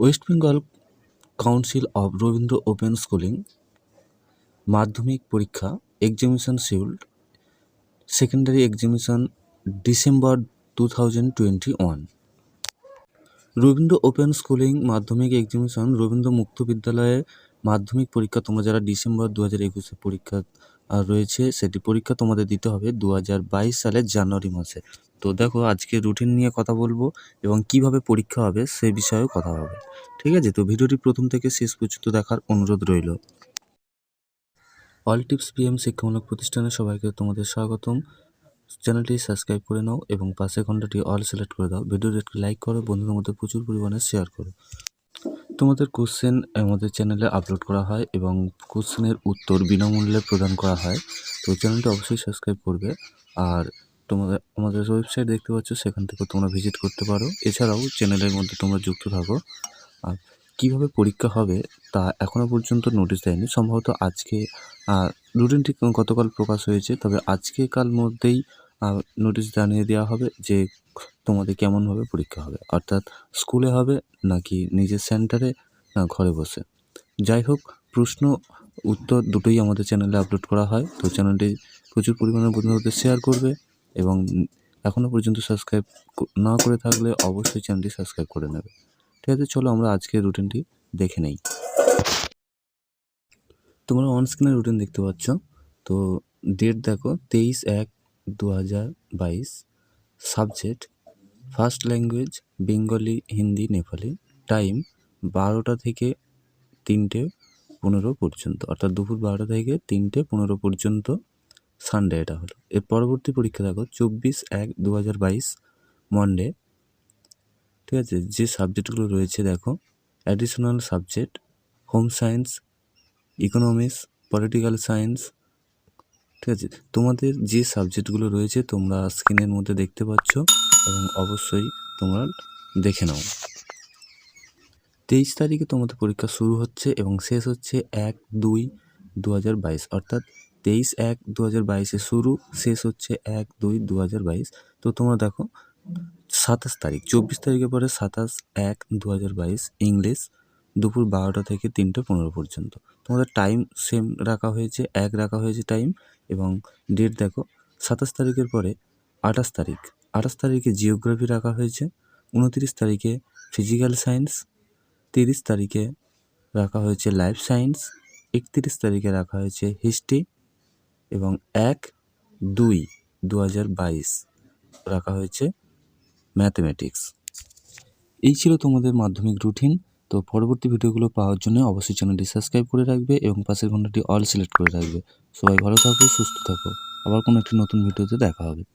West Bengal council of Rabindra open schooling, মাধ্যমিক পরীক্ষা examination scheduled secondary examination December two thousand twenty one. Rabindra open schooling, মাধ্যমিক examination Rabindra মুক্ত বিদ্যালয়ে মাধ্যমিক পরীক্ষা তোমরা যারা ডিসেম্বর দু হাজার একুশে পরীক্ষা রয়েছে, সেটি পরীক্ষা তোমাদের দিতে হবে দু হাজার বাইশ সালের জানুয়ারি মাসে। তো দেখো আজকে রুটিন নিয়ে কথা বলব এবং কীভাবে পরীক্ষা হবে সেই বিষয়েও কথা হবে। ঠিক আছে? তো ভিডিওটি প্রথম থেকে শেষ পর্যন্ত দেখার অনুরোধ রইল। অল টিপস পিএম শিক্ষামূলক প্রতিষ্ঠানে সবাইকে তোমাদের স্বাগতম। চ্যানেলটি সাবস্ক্রাইব করে নাও এবং পাশে ঘন্টাটি অল সিলেক্ট করে দাও। ভিডিওটি একটি লাইক করো, বন্ধুদের মধ্যে প্রচুর পরিমাণে শেয়ার করো। তোমাদের কোশ্চেন আমাদের চ্যানেলে আপলোড করা হয় এবং কোশ্চেনের উত্তর বিনামূল্যে প্রদান করা হয়। তো চ্যানেলটি অবশ্যই সাবস্ক্রাইব করবে। আর তোমাদের, আমাদের ওয়েবসাইট দেখতে পাচ্ছ, সেখান থেকে তোমরা ভিজিট করতে পারো। এছাড়াও চ্যানেলের মধ্যে তোমরা যুক্ত থাকো। আর কীভাবে পরীক্ষা হবে, তা এখনও পর্যন্ত নোটিশ দেয়নি। সম্ভবত আজকে রুটিনটি গতকাল প্রকাশ হয়েছে, তবে আজকে কাল মধ্যেই নোটিশ জানিয়ে দেওয়া হবে যে, তোমাদের কেমনভাবে পরীক্ষা হবে। অর্থাৎ স্কুলে হবে নাকি নিজের সেন্টারে না ঘরে বসে? যাই হোক, প্রশ্ন, উত্তর দুটোই আমাদের চ্যানেলে আপলোড করা হয়। তো চ্যানেলটি প্রচুর পরিমাণে বন্ধুদের শেয়ার করবে। এবং এখনও পর্যন্ত সাবস্ক্রাইব না করে থাকলে অবশ্যই চ্যানেলটি সাবস্ক্রাইব করে নেবে। ঠিক আছে, চলো আমরা আজকের রুটিনটি দেখে নেই। তোমরা অন স্ক্রিনে রুটিন দেখতে পাচ্ছ। তো ডেট দেখো, তেইশ এক দু হাজার বাইশ। Subject first language Bengali Hindi Nepali time বারোটা থেকে তিনটে পনেরো পর্যন্ত। অর্থাৎ দুপুর বারোটা থেকে তিনটে পনেরো পর্যন্ত সানডে এটা হলো। এর পরবর্তী পরীক্ষা দেখো, চব্বিশ এক দু হাজার বাইশ মন্ডে ঠিক আছে? যে সাবজেক্টগুলো রয়েছে দেখো additional subject home science economics political science ঠিক আছে? তোমাদের যে সাবজেক্টগুলো রয়েছে তোমরা স্ক্রিনের মধ্যে দেখতে পাচ্ছ এবং অবশ্যই তোমরা দেখে নাও। তেইশ তারিখে তোমাদের পরীক্ষা শুরু হচ্ছে এবং শেষ হচ্ছে এক দুই দু অর্থাৎ তেইশ এক দু হাজার বাইশে শুরু, শেষ হচ্ছে এক দুই দু হাজার বাইশ। তো তোমরা দেখো, সাতাশ তারিখ, চব্বিশ তারিখের পরে সাতাশ এক দু হাজার বাইশ ইংলিশ, দুপুর বারোটা থেকে তিনটে পনেরো পর্যন্ত। তোমাদের টাইম সেম রাখা হয়েছে, এক রাখা হয়েছে টাইম, এবং ডেট দেখো, সাতাশ তারিখের পরে আঠাশ তারিখ, আঠাশ তারিখে জিওগ্রাফি রাখা হয়েছে, উনতিরিশ তারিখে ফিজিক্যাল সায়েন্স, তিরিশ তারিখে রাখা হয়েছে লাইফ সায়েন্স, একত্রিশ তারিখে রাখা হয়েছে হিস্ট্রি এবং এক দুই দু হাজার বাইশ রাখা হয়েছে ম্যাথমেটিক্স। এই ছিল তোমাদের মাধ্যমিক রুটিন। তো পরবর্তী ভিডিওগুলো পাওয়ার জন্য অবশ্যই চ্যানেলটি সাবস্ক্রাইব করে রাখবে এবং পাশের ঘন্টাটি অল সিলেক্ট করে রাখবে। সবাই ভালো থাকো, সুস্থ থাকো। আবার কোনো একটি নতুন ভিডিওতে দেখা হবে।